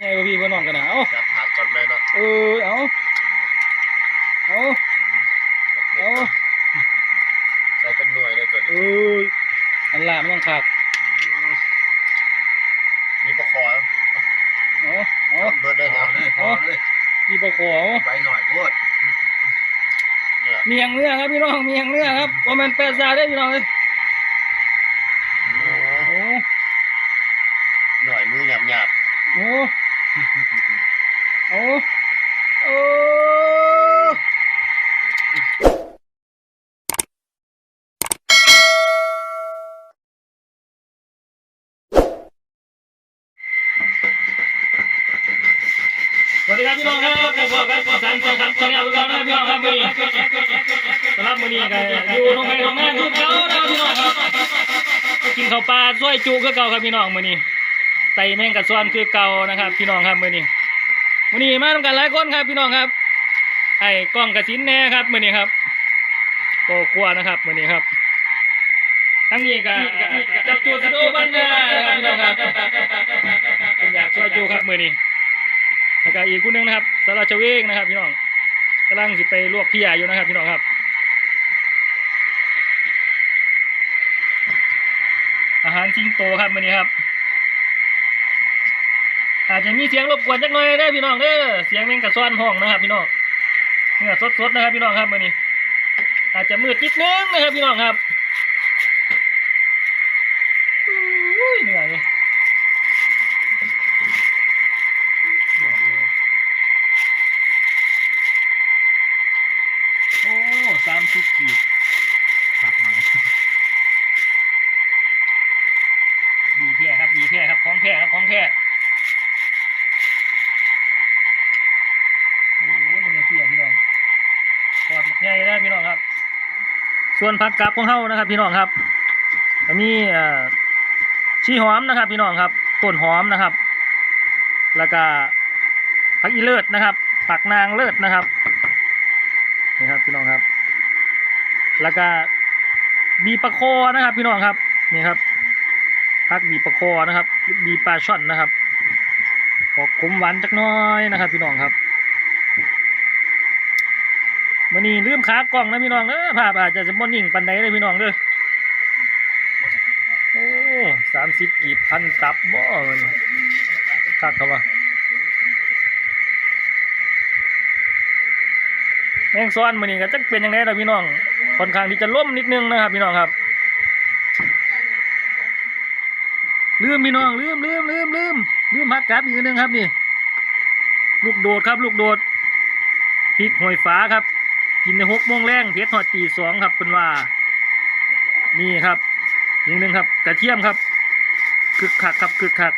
ไงวะพี่พ่อน้องกันนะเอาจับผักก่อนไหมเนาะเออเอาเอาจับเผ็ดเอาก่อนใส่เป็นหน่วยเลยตัวเอนี้ออันลามันยังขาดมมีปลาคอเอาเอาทำเบิร์ดได้พอแล้วเลยพอเลยมีปลาขอไว้หน่อยโวดเนี่ยเมียงเนื้อครับพี่น้องเมียงเนื้อครับว่ามันแปดซาได้อพี่น้องเลยโอ้โอ้หน่อยมือหยาบหยาบโอ้โอ้โอ้สวัสดีครับ พี่น้องครับผมบอกครับสันสันชาแนลทุกท่านนะพี่น้องครับวันนี้สำหรับวันนี้ก็อยู่ตรงไหนตรงนั้นทุกเช้านะครับพี่น้องครับกินข้าวปลาซอยจุคือเก่าครับพี่น้องมือนี้ไตแมงกะซ้อนคือเก่านะครับ พี่น้องครับมือนี้มือนี้มาทำกันหลายคนครับพี่น้องครับไอ้กล้องกระสินแน่ครับมือนี้ครับโตครัวนะครับมือนี้ครับทั้งนี้ก็จับจูดสะดูบันนะครับพี่น้องครับเป็นอยากซอยจุครับมือนี้ แล้วก็อีกผู้หนึงนะครับสาราชเวกนะครับ พี่น้องกำลังสิไปลวกพี่ใหญ่อยู่นะครับพี่น้องครับอาหารสิงโตครับมื้อนี้ครับ อาจจะมีเสียงรบกวนจักหน่อยเด้อพี่น้องเด้อเสียงแมงกระซ้อนห้องนะครับ พี่น้องเนื้อสดๆนะครับ พี่น้องครับมื้อนี้ อาจจะมืดนิดนึงนะครับ พี่น้องครับอุ้ยเหนื่อยเลย โอ้สามสิบกีบตักมาดีแท้ครับดีแท้ครับของแท้ครับของแท้โอ้มันเลยเสียพี่น้องกอดใหญ่นะพี่น้องครับ ส่ วนผักกับของเฮานะครับ พี่น้องครับก็มีชีหอมนะครับ พี่น้องครับต้นหอมนะครับ แล้วก็ผักอีเลิศนะครับ ผักนางเลิศนะครับนี่ครับพี่น้องครับ แล้วก็บีปลาคอนะครับ พี่น้องครับนี่ครับพักบีปลาคอนะครับบีปลาช่อนนะครับออกขมหวานจักน้อยนะครับ พี่น้องครับ มื่อนี้ลืมขากล้องนะพี่น้องเออภาพอาจจะสมบูรณ์นิ่งปันใดเลยพี่น้องเด้อโอ้สามสิบกีบพันตับบ่มันคักเขาว่าแมงซ้อนมือนี้ก็จะเป็นยังไงล่ะพี่น้องค่อนข้างที่จะล่มนิดนึงนะครับ พี่น้องครับลืมพี่น้องลืมลืมลืมลืมลืมพักกับอีกนึงครับนี่ ลูกโดดครับ ลูกโดดพริกหอยฟ้าครับ กินในหกโมงแรงเพชรหอดตีสองครับเป็นว่า นี่ครับอีกหนึ่งครับกระเทียมครับคึกคักครับคึกคัก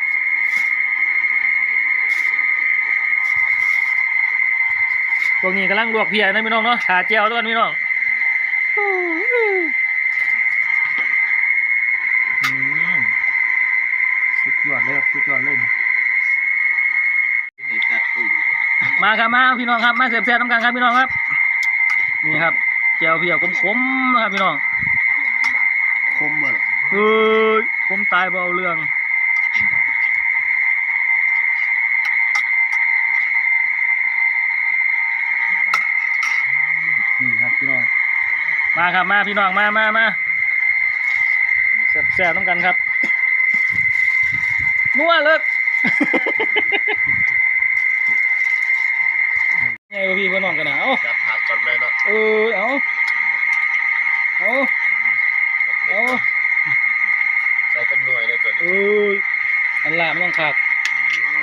พวกนี้กำลังลวกเพียนะพี่น้องเนาะขาเจียวตัวนี้พี่น้องอืมสุดยอดเลยครับสุดยอดเลยนี่จัดปุ๋ยมาครับมาพี่น้องครับมาเสียบแซ่บน้ำกันครับพี่น้องครับ นี่ครับเจียวเพียวคมๆนะครับพี่น้องคมเหมือนเอ้ยคมตายเบเอาเรื่องนี่ครับพี่น้องมาครับมาพี่น้องมามามาแซ่บแซ่บน้ำกันครับนัวเลิกไงวะพี่พ่อน้องกันนะเอาจับผักก่อนไหม เนาะเออเอาเอาจับเผ็ดเอาก่อนใส่เป็นหน่วยเลยตัวเอนี้ออันลามันยังขาดม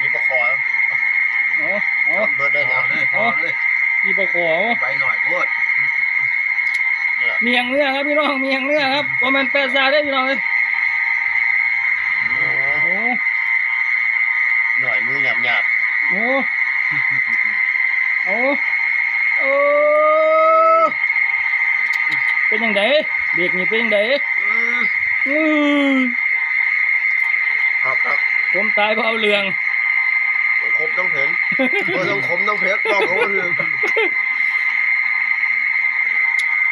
มีปลาคอเอาเอาทำเบิร์ดได้พแล้อวเลยพอเลยมีปลาขอไว้หน่อยโวดเนี่ยเมียงเนื้อครับพี่น้องเมียงเนื้อครับว่ามันแปดซาได้อพี่น้องเลยโอ้โอ้หน่อยมือหยาบหยาบโอ้โอ้ โอ้เป็นยังไงเด็กนี่เป็นยังไงอืมอือครับครับผมตายเพราะเอาเรื่องต้องคมต้องเผ็ดก็ต้องคมต้องเผ็ดบอกเขาว่าคือ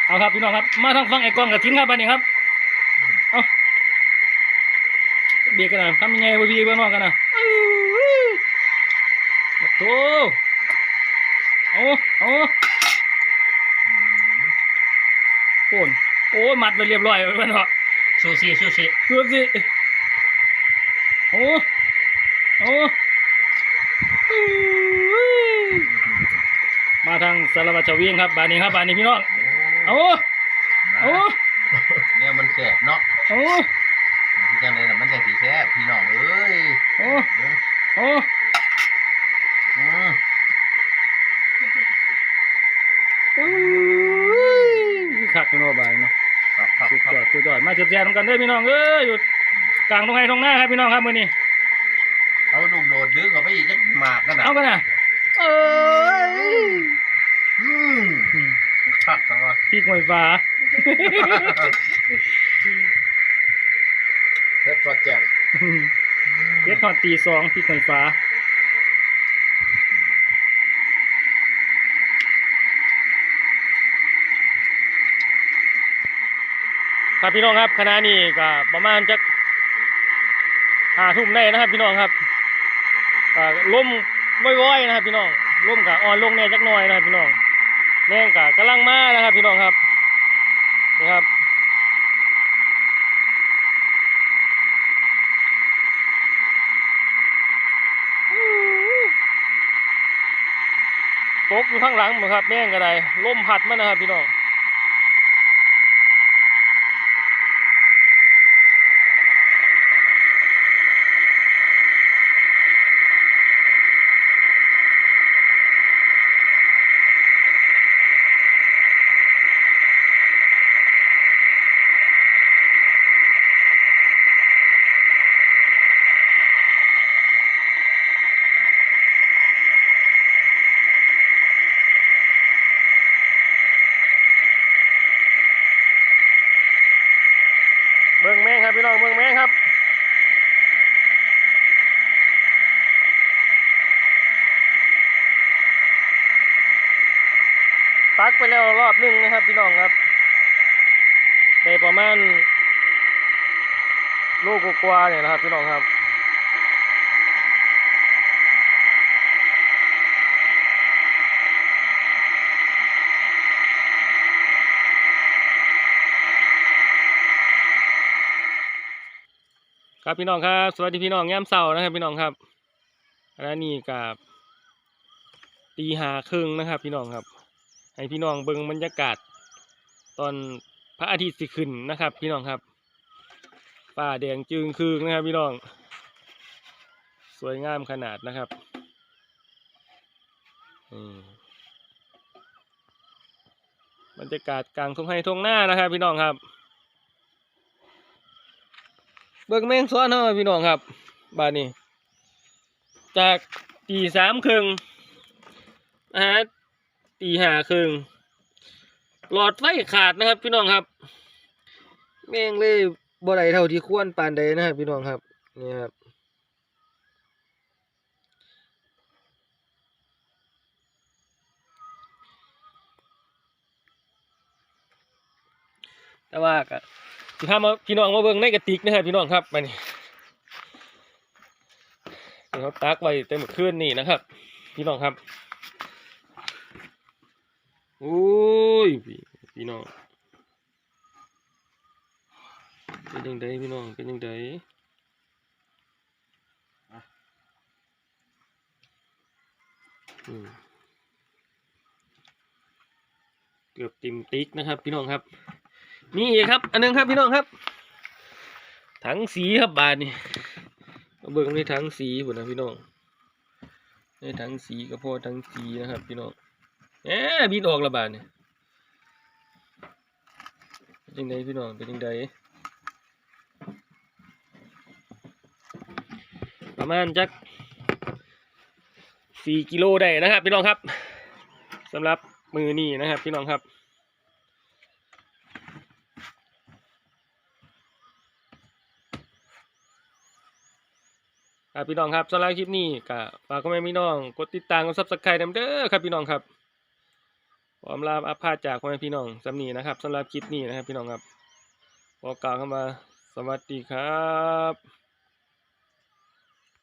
เอาครับพี่น้องครับ มาทางฟังไอ้กล้องกับทิ้นครับอันนี้ครับเอาเด็กกันนะทำยังไงวะพี่เบื้องนอกกันนะโอ้ โอ้โอ้โอนโอ้มัดไปเรียบร้อยเพื่อนเนาะซูชิซูชิดูสิโอ้โอ้มาทางสารวัตรเฉวียงครับบานนี้ครับบานนี้พี่น้องโอ้โอ้เนี่ยมันแสบเนาะโอ้ที่จังเลยน่ะมันจะสีแสบพี่น้องเอ้ยโอ้โอ้ม คือคักพี่ น้องบานเนาะครับครับสุดคยอรับดสุดยอดมาเจ็บแจนกันเด้อพี่น้องเอ้ยอยู่กลางตรงไหนตรงหน้าครับพี่น้องครับมื้อนี้เอาลูกโดดดึงเข้าไปอีกจักหมากกันน่ะเอากันนะเอ้ยอืมคักจังวะพี่กวยฟ้าเพชรสอดแจ่มเย็ดทอดตีสองพี่กวยฟ้า ครับพี่น้องครับคณะนี้ก็ประมาณจักห้าทุ่มได้นะครับ พี่น้องครับก็ล่มว่อยๆนะครับ พี่น้องล่มกับอ่อนลงแน่จักหน่อยนะครับพี่น้องแม่งกับกำลังมานะครับ พี่น้องครับนี่ครับตกอยู่ข้างหลังเหมือนครับแม่งก็ไดล่มพัดมานะครับ พี่น้อง งแม่งครับพี่น้องเมืองแม่งครับตักไปแล้วรอบหนึงนะครับ พี่น้องครับได้ประมาณลูกกว่าเนี่ยนะครับ พี่น้องครับ ครับพี่น้องครับสวัสดีพี่น้องย่ามเสาร์นะครับพี่น้องครับอันนี้กับตีหาครึ่งนะครับ พี่น้องครับ ให้พี่น้องเบิ่งบรรยากาศ ตอนพระอาทิตย์สิขึ้นนะครับ พี่น้องครับป่าแดงจึงคืงนะครับ พี่น้อง สวยงามขนาดนะครับอืมบรรยากาศกลางทุ่งไร่ทุ่งนานะครับ พี่น้องครับ เบิ่งแมงซ้อนเฮาพี่น้องครับบ้านนี้ จากตีสามครึ่งนะฮะตีห้าครึ่งหลอดไฟขาดนะครับ พี่น้องครับ แม่งเลยบ่ได้เท่าที่ควรปานใดนะครับพี่น้องครับนี่ครับแต่ว่าก็ สิพามาพี่น้องมาเบิ่งในกระติกนะครับพี่น้องครับมานี่เดี๋ยวเขาตักไว้เต็มคืนนี่นะครับ พี่น้องครับโอ้ยพี่พี่น้องเป็นยังไงพี่น้องเป็นยังไงเกือบติมติ๊กนะครับ พี่น้องครับ นี่อีกครับ อันหนึงครับพี่น้องครับ ถังสีครับบาทนี่เบิ่งในถังสีพุ่นะพี่น้องในถังสีก็พอถังสีนะครับ พี่น้องแหมบินออกละบาทนี่เป็นยังไงพี่น้องเป็นยังไงประมาณจักสี่กิโลได้นะครับ พี่น้องครับสำหรับมือนี่นะครับ พี่น้องครับ ครับพี่น้องครับสำหรับคลิปนี้ก็ฝากก็ไม่พี่น้องกดติดตามกดซับสไครต์นำเด้อครับพี่น้องครับขออำลาอัพาจากพ่อแม่พี่น้องสำนีนะครับสำหรับคลิปนี้นะครับพี่น้องครับบอกกล่าวเข้ามาสวัสดีครับ